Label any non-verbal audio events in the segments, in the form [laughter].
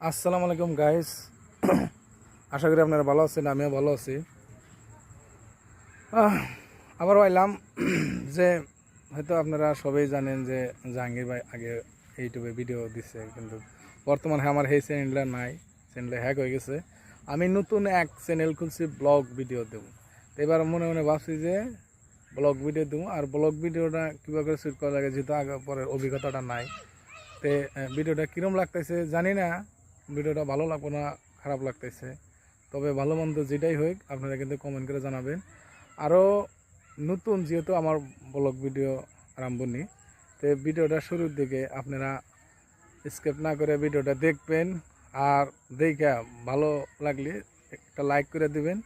আসসালামু আলাইকুম গাইস [clears throat] আশা করি আপনারা ভালো আছেন আমিও ভালো আছি। আহ, আবারও এলাম [clears throat] যে হয়তো আপনারা সবাই জানেন যে জাহাঙ্গীর ভাই আগে ইউটিউবে ভিডিও দিচ্ছে কিন্তু বর্তমানে আমার সেই চ্যানেলটা নাই চ্যানেলটা হ্যাক হয়ে গেছে। আমি নতুন এক চ্যানেল খুলছি ব্লগ ভিডিও দেব। তো এবার মনে মনে ভাবছি যে ব্লগ ভিডিও দেবো আর ব্লগ ভিডিওটা কীভাবে করে শুট করা লাগে যেহেতু আগে পরের অভিজ্ঞতাটা নাই। তে ভিডিওটা কীরম লাগতেছে জানি না ভিডিওটা ভালো লাগবে না, খারাপ লাগতেছে। তবে ভালো মন্দ যেটাই হোক, আপনারা কিন্তু কমেন্ট করে জানাবেন। আরও নতুন যেহেতু আমার ব্লগ ভিডিও আরম্ভনি তো ভিডিওটা শুরুর দিকে আপনারা স্কেপ না করে ভিডিওটা দেখবেন। আর দেখা ভালো লাগলে একটা লাইক করে দিবেন।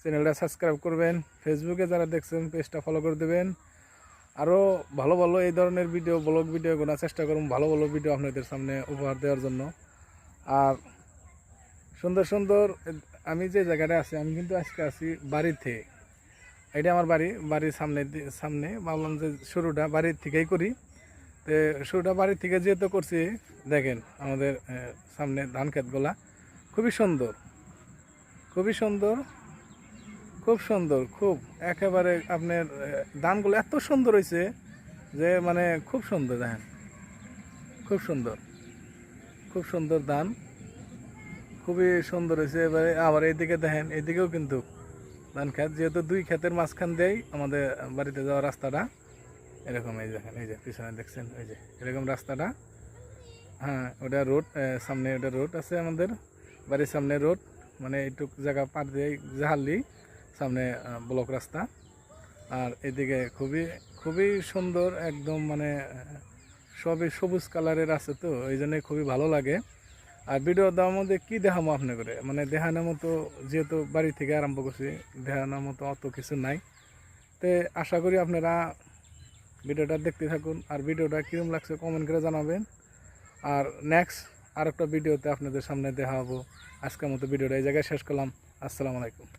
চ্যানেলটা সাবস্ক্রাইব করবেন। ফেসবুকে যারা দেখছেন পেজটা ফলো করে দেবেন। আরও ভালো ভালো এই ধরনের ভিডিও ব্লগ ভিডিও করার চেষ্টা করুন। ভালো ভালো ভিডিও আপনাদের সামনে উপহার দেওয়ার জন্য। আর সুন্দর সুন্দর, আমি যে জায়গাটা আছি, আমি কিন্তু আজকে আছি বাড়িতে। এটা আমার বাড়ি, বাড়ির সামনে সামনে। ভাবলাম যে শুরুটা বাড়ির থেকেই করি। তো শুরুটা বাড়ির থেকে যেহেতু করছি, দেখেন আমাদের সামনে ধান ক্ষেতগুলা। খুবই সুন্দর খুবই সুন্দর, খুব সুন্দর, খুব একেবারে আপনার ধানগুলো এত সুন্দর হয়েছে যে মানে খুব সুন্দর, দেখেন। খুব সুন্দর খুব সুন্দর ধান। খুবই সুন্দর হয়েছে। এবারে আবার এইদিকে দেখেন, এদিকেও কিন্তু ধান খেত যেহেতু দুই ক্ষেতের মাঝখান দিয়েই আমাদের বাড়িতে যাওয়ার রাস্তাটা, এরকম এই দেখেন, এই যে পিছনে দেখছেন, এই যে এরকম রাস্তাটা। হ্যাঁ ওটা রোড সামনে ওটা রোড আছে আমাদের, বাড়ির সামনে রোড মানে এইটুক জায়গা পার দিয়ে জাহালি, সামনে ব্লক রাস্তা। আর এদিকে খুবই খুবই সুন্দর, একদম মানে সবই সবুজ কালারের আছে তো এই জন্য খুবই ভালো লাগে। আর ভিডিও দেওয়ার মধ্যে কী দেখামো আপনি করে মানে দেখানোর মতো যেহেতু বাড়ি থেকে আরম্ভ করছি, দেখানোর মতো অত কিছু নাই। তো আশা করি আপনারা ভিডিওটা দেখতে থাকুন। আর ভিডিওটা কীরকম লাগছে কমেন্ট করে জানাবেন। আর নেক্সট আর একটা ভিডিওতে আপনাদের সামনে দেখা হব আজকের মতো ভিডিওটা এই জায়গায় শেষ করলাম। আসসালামু আলাইকুম।